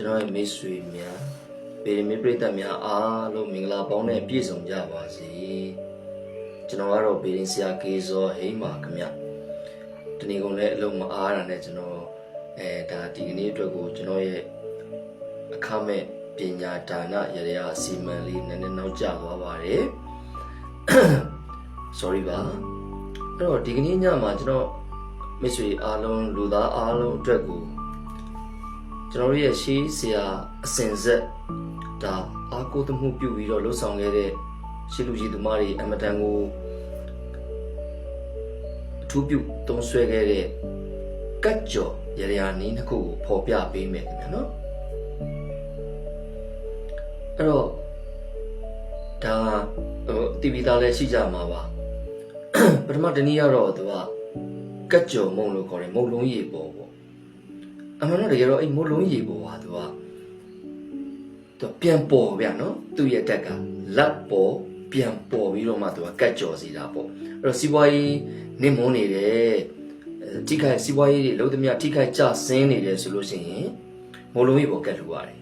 ကျွန်တော်ရဲ့မိတ်ဆွေများဗေဒမီပရိသတ်များအားလုံးမင်္ဂလာပေါင်းနဲ့ပြည့်စုံကြပါစေကျွန်တော်ကတော့ဗေဒင်ဆရာကေဇောဟိမာခင်ဗျတနေ့ကုန်လည်းအလုံးမအားရတဲ့ကျွန်တော်အဲဒါဒီကနေ့အတွက်ကိုကျွန်တော်ရဲ့အခမဲ့ပညာဒါနရရအစီမံလေးနည်းနည်းနောက်ကျသွားပါတယ် sorry ပါအဲ့တော့ဒီကနေ့ညမှာကျွန်တော်မိတ်ဆွေအားလုံးလူသားအားလုံးအတွက်ကို ကျွန်တော်တို့ရဲ့ရှေးဆရာအစဉ်ဆက်ဒါအာကိုတမှုပြုပြီးတော့လှုပ်ဆောင်ခဲ့တဲ့ရှေးလူကြီးသူမတွေအမတန်ကိုအထူးပြုသုံးဆွဲခဲ့တဲ့ကတ်ကြော်ရရနီးနှစ်ခုကိုဖော်ပြပေးမယ်ခင်ဗျာနော်အဲ့တော့ဒါဟိုတီဗီသားလည်းရှိကြမှာပါပထမတနည်းကတော့သူကကတ်ကြော်မုံလို့ခေါ်တယ်မုံလုံးရေပေါ်ပေါ့ အမှန်တော့တကယ်တော့အဲ့မိုးလုံးရေပေါ်ဟာသူကသူကပြန်ပေါ်ဗျာနော်သူ့ရဲ့တက်ကလက်ပေါ်ပြန်ပေါ်ပြီးတော့မှသူကကတ်ကြော်စီတာပေါ့အဲ့တော့စီးပွားရေးနေမုန်းနေတယ်အဲထိခိုက်စီးပွားရေးတွေလုံးသမျှထိခိုက်ကြဆင်းနေတယ်ဆိုလို့ရှိရင်မိုးလုံးရေပေါ်ကတ်လူရတယ်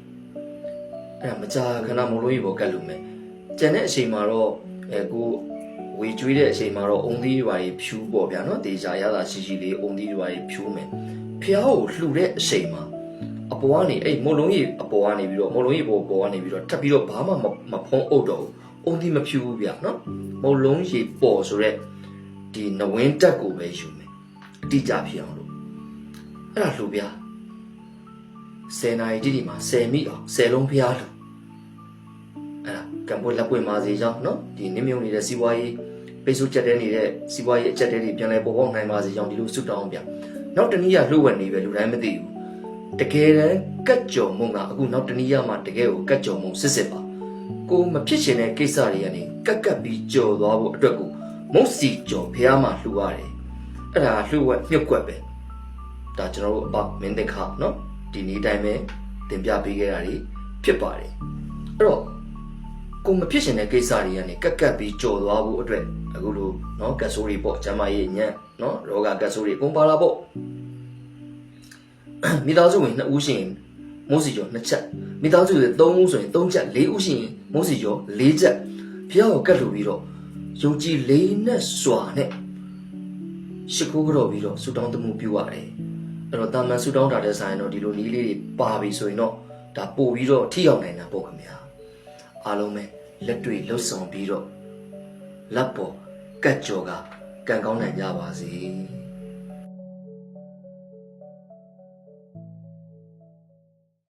အဲ့ဒါမကြာခဏမိုးလုံးရေပေါ်ကတ်လူမယ်ကျန်တဲ့အချိန်မှာတော့အဲကိုဝေကျွေးတဲ့အချိန်မှာတော့အုံသီးတွေပါဖြူပေါ့ဗျာနော်တေချာရတာရှိရှိလေးအုံသီးတွေပါဖြူမယ် ဖျားကိုလှူတဲ့အချိန်မှာအပေါ်ကနေအဲ့မုံလုံးကြီးအပေါ်ကနေပြီးတော့မုံလုံးကြီးပေါ်ပေါ်ကနေပြီးတော့ထပ်ပြီးတော့ဘာမှမမဖုံးအုပ်တော့ဘူးအုံဒီမဖြူဘူးဗျနော်မုံလုံးကြီးပေါ်ဆိုရက်ဒီနဝင်းတက်ကိုပဲယူမယ်အတိအကျဖြစ်အောင်လို့အဲ့ဒါလှူဗျ10နာရီတိတိမှာ10မိအောင်10လုံးဖျားလှူအဲ့ဒါကံပွက်လက်ပွင့်ပါစေကြောင်းနော်ဒီနင်းမြုံနေတဲ့စီးပွားရေးပိတ်ဆို့ချက်တဲနေတဲ့စီးပွားရေးအချက်တဲတွေပြန်လဲပေါ်ပေါက်နိုင်ပါစေကြောင်းဒီလိုဆုတောင်းဗျ နောက်တနည်းရလှုပ်ဝက်နေပဲလူတိုင်းမသိဘူးတကယ်တမ်းကတ်ကြုံမှုကအခုနောက်တနည်းရမှတကယ်ကိုကတ်ကြုံမှုစစ်စစ်ပါကိုမဖြစ်ချင်တဲ့ကိစ္စတွေကနေကတ်ကတ်ပြီးကြော်သွားဖို့အတွက်ကိုမုတ်စီကြော်ဖះမှာလှူရတယ်အဲ့ဒါလှုပ်ဝက်မြုပ်ကွက်ပဲဒါကျွန်တော်တို့အပမင်းသက်ခနော်ဒီနေ့တိုင်းပဲတင်ပြပေးခဲ့တာတွေဖြစ်ပါတယ်အဲ့တော့ ကိုမဖြစ်ချင်တဲ့ကိစ္စတွေကနေကတ်ကတ်ပြီးကြော်သွားဖို့အတွက်အခုလိုနော်ကတ်ဆိုးတွေပေါ့ကျမ်းမာရေးညံ့နော်ရောဂါကတ်ဆိုးတွေအကုန်ပါလာပေါ့မိသားစုဝင်2ဦးရှိရင်မိုးစီကျော်2ချက်မိသားစုဝင်3ဦးဆိုရင်3ချက်4ဦးရှိရင်မိုးစီကျော်4ချက်ဖျောက်ကိုကတ်လို့ပြီးတော့ယုံကြည်လေးနဲ့စွာနဲ့ရှိခိုးကြတော့ပြီးတော့ဆူတောင်းတမှုပြုရတယ်အဲ့တော့တာမန်ဆူတောင်းတာတဲ့ဆိုင်တော့ဒီလိုနီးလေးတွေပါပြီဆိုရင်တော့ဒါပို့ပြီးတော့ထိရောက်နိုင်တာပေါ့ခင်ဗျာအားလုံးပဲ လက်တွေလှုပ်ဆောင်ပြီးတော့လက်ပေါ်ကတ်ကြော်ကကံကောင်းနိုင်ကြပါစေ